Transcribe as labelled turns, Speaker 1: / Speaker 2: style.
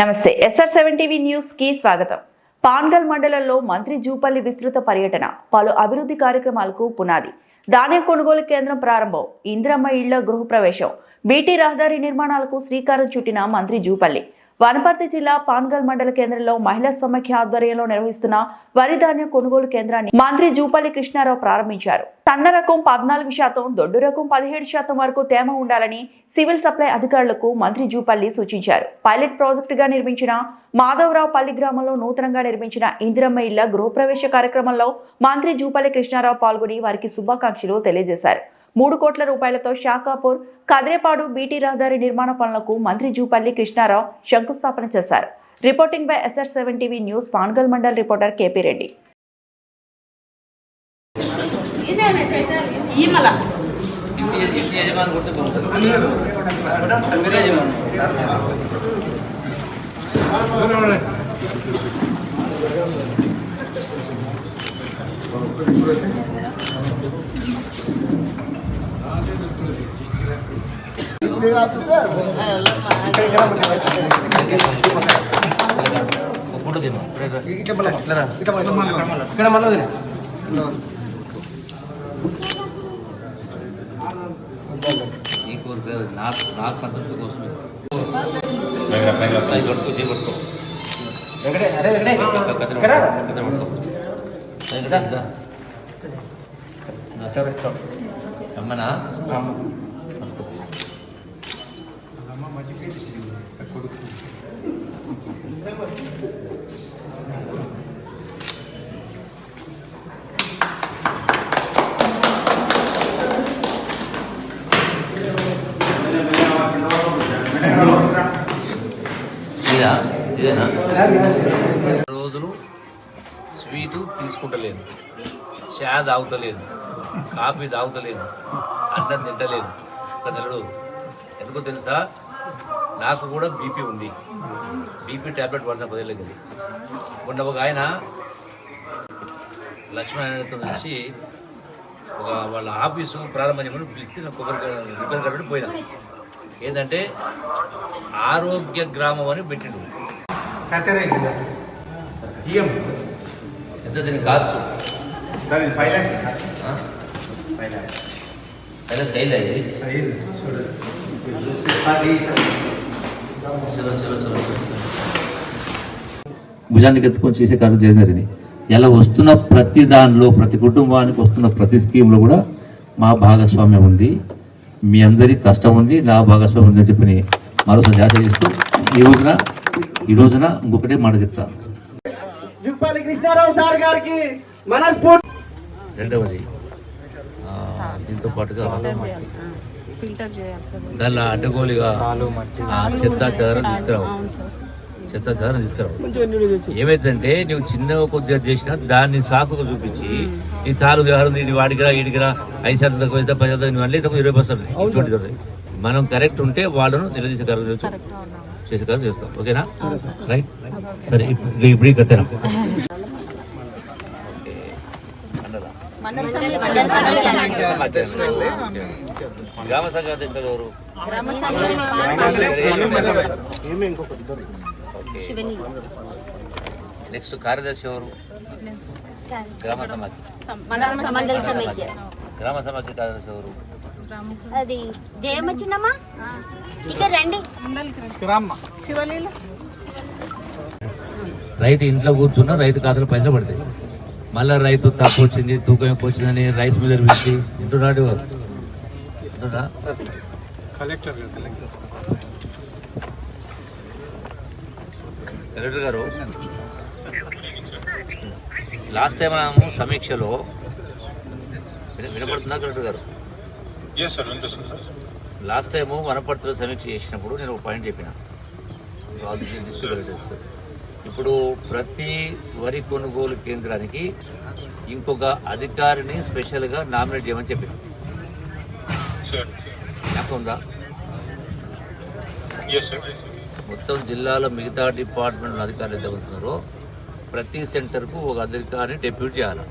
Speaker 1: నమస్తే SR seven TV న్యూస్కి స్వాగతం. పాన్గల్ మండలంలో మంత్రి జూపల్లి విస్తృత పర్యటన పలు అభివృద్ధి కార్యక్రమాలకు పునాది. ధాన్యం కొనుగోలు కేంద్రం ప్రారంభం ఇందిరమ్మ ఇళ్ళ గృహప్రవేశం బీటీ రహదారి నిర్మాణాలకు శ్రీకారం చుట్టిన మంత్రి జూపల్లి. వనపర్తి జిల్లా పాన్గల్ మండల కేంద్రంలో మహిళా సమాఖ్య ఆధ్వర్యంలో నిర్వహిస్తున్న వరిధాన్యం కొనుగోలు కేంద్రాన్ని మంత్రి జూపల్లి కృష్ణారావు ప్రారంభించారు. సన్న రకం పద్నాలుగు శాతం దొడ్డు రకం పదిహేడు శాతం వరకు తేమ ఉండాలని సివిల్ సప్లై అధికారులకు మంత్రి జూపల్లి సూచించారు. పైలట్ ప్రాజెక్టుగా నిర్మించిన మాధవరావు పల్లి గ్రామంలో నూతనంగా నిర్మించిన ఇందిరమ్మ ఇళ్ళ గృహప్రవేశ కార్యక్రమంలో మంత్రి జూపల్లి కృష్ణారావు పాల్గొని వారికి శుభాకాంక్షలు తెలియజేశారు. మూడు కోట్ల రూపాయలతో షాకాపూర్ కదిరేపాడు బీటీ రహదారి నిర్మాణ పనులకు మంత్రి జూపల్లి కృష్ణారావు శంకుస్థాపన చేశారు. Reporting by SR seven TV news Pangal mandal reporter KP Reddy.
Speaker 2: ఈమల.
Speaker 3: ఇక్కడ మళ్ళీ వదిలే. ఈ కోరిక నా నా సంతృప్తి కోసమే అది పట్టుకో చేయి రోజులు స్వీటు తీసుకుంటలేదు. చా తాగుతలేదు. కాఫీ తాగుతలేదు. అన్నం తింటలేదు. ఒక నెలడు ఎందుకో తెలుసా? నాకు కూడా బీపీ ఉంది. బీపీ ట్యాబ్లెట్ వాడిన పదేలేదు మొన్న ఒక ఆయన లక్ష్మీనారాయణతో నుంచి ఒక వాళ్ళ ఆఫీసు ప్రారంభం పిలిస్తే నేను కొబ్బరి రిపేర్ కాబట్టి పోయినా. ఏంటంటే ఆరోగ్య గ్రామం అని పెట్టిండు. ఎంత దీని కాస్ట్
Speaker 4: దాని ఫైవ్ ల్యాక్స్ సార్?
Speaker 3: పైన స్టైల్ అయ్యి చలో చలో చలో చలో చలో. భుజానికి ఎత్తుకొని చేసే కార్యం చేయడం జరిగింది ఇలా వస్తున్న ప్రతి దానిలో ప్రతి కుటుంబానికి వస్తున్న ప్రతి స్కీమ్లో కూడా మా భాగస్వామ్యం ఉంది. మీ అందరి కష్టం ఉంది నా భాగస్వామ్యం ఉంది అని చెప్పి మరోసారి జాతర చేస్తూ ఈ రోజున ఈ రోజున ఇంకొకటే మాట చెప్తాను
Speaker 5: జుప్పాలి కృష్ణారావు సార్ గారికి మనస్ఫూర్తి.
Speaker 3: రెండవది ఆ, దీంతో పాటుగా
Speaker 2: ఫిల్టర్ చేయాలి. సార్.
Speaker 3: దానిలో అడ్డగోలుగా ఆ, చెత్త చెదరం తీసుకురావు. చెత్త చెదరం తీసుకురావు. ఏమైందంటే నువ్వు చిన్న కొద్దిగా చేసినా దాన్ని సాకుగా చూపించి ఈ తాలు వ్యవహారం ఇది వాడికిరా ఈడికిరా ఐదు శాతం తక్కువ వేస్తే పది శాతం మళ్ళీ తక్కువ ఇరవై పర్సెంట్. ఇటువంటిది మనం కరెక్ట్ ఉంటే వాళ్ళను నిలదీసే కార్యం చేసే కార్యం చేస్తాం. ఓకేనా? రైట్? సరే ఇప్పుడు ఇప్పుడు కత్తెనం గ్రామ సంఘ అధ్యక్షులు ఎవరు? నెక్స్ట్ కార్యదర్శి ఎవరు? గ్రామ సమాఖ్య. గ్రామ సమాఖ్య కార్యదర్శి ఎవరు?
Speaker 6: అది జయం వచ్చిందమ్మా ఇక రండి.
Speaker 2: శివలీల.
Speaker 3: రైతు ఇంట్లో కూర్చున్నా రైతు ఖాతాలో పైసలు పడతాయి. మళ్ళా రైతు తక్కువ వచ్చింది తూకం ఎక్కువ వచ్చిందని రైస్ మిల్లర్ వింటున్నాడు. వింటున్నా కలెక్టర్ గారు లాస్ట్ టైం మనము సమీక్షలో విన- వినపడుతుందా కలెక్టర్ గారు? లాస్ట్ టైం వనపర్తిలో సమీక్ష చేసినప్పుడు నేను ఒక పాయింట్ చెప్పిన. డిస్ట్రిక్ట్ కలెక్టర్స్ ఇప్పుడు ప్రతి వరి కొనుగోలు కేంద్రానికి ఇంకొక అధికారిని స్పెషల్గా నామినేట్ చేయమని చెప్పిన. ఉందా? మొత్తం జిల్లాలో మిగతా డిపార్ట్మెంట్ అధికారులు ఎంత ప్రతి సెంటర్కు ఒక అధికారిని డెప్యూట్ చేయాలి?